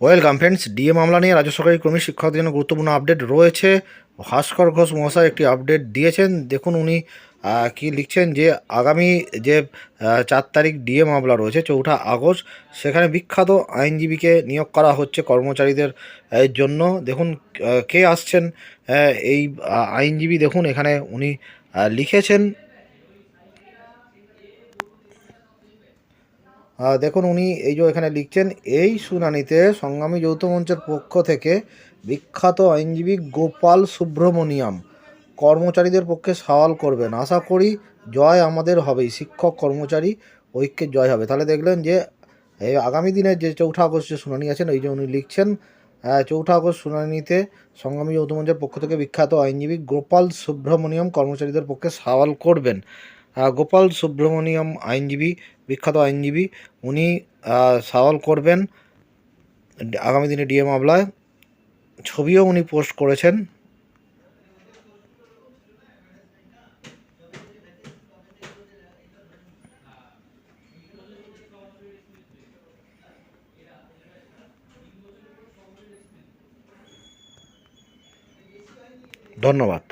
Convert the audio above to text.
Welcome friends DA মামলা নিয়ে রাজ্য সরকারি কর্মী শিক্ষকদের জন্য গুরুত্বপূর্ণ আপডেট রয়েছে। ভাস্কর ঘোষ মহাশয় একটি আপডেট দিয়েছেন। দেখুন উনি কি লিখছেন যে, আগামী যে চার তারিখ ডিএ মামলা রয়েছে, চৌঠা আগস্ট, সেখানে বিখ্যাত আইনজীবীকে নিয়োগ করা হচ্ছে কর্মচারীদের জন্য। দেখুন কে আসছেন এই আইনজীবী, দেখুন এখানে উনি লিখেছেন। দেখুন, উনি এই যে এখানে লিখছেন, এই শুনানিতে সংগ্রামী যৌথ মঞ্চের পক্ষ থেকে বিখ্যাত আইনজীবী গোপাল সুব্রমণিয়াম কর্মচারীদের পক্ষে সওয়াল করবেন। আশা করি জয় আমাদের হবেই। শিক্ষক, কর্মচারী, ঐক্যের জয় হবে। তাহলে দেখলেন যে আগামী দিনে যে চৌঠা আগস্ট যে শুনানি আছেন এই যে উনি লিখছেন চৌঠা আগস্ট শুনানিতে সংগ্রামী যৌথ মঞ্চের পক্ষ থেকে বিখ্যাত আইনজীবী গোপাল সুব্রমণিয়াম কর্মচারীদের পক্ষে সওয়াল করবেন। গোপাল সুব্রমণিয়াম আইনজীবী, বিখ্যাত আইনজীবী, উনি সওয়াল করবেন আগামী দিনে ডিএ মামলায়। ছবিও উনি পোস্ট করেছেন। ধন্যবাদ।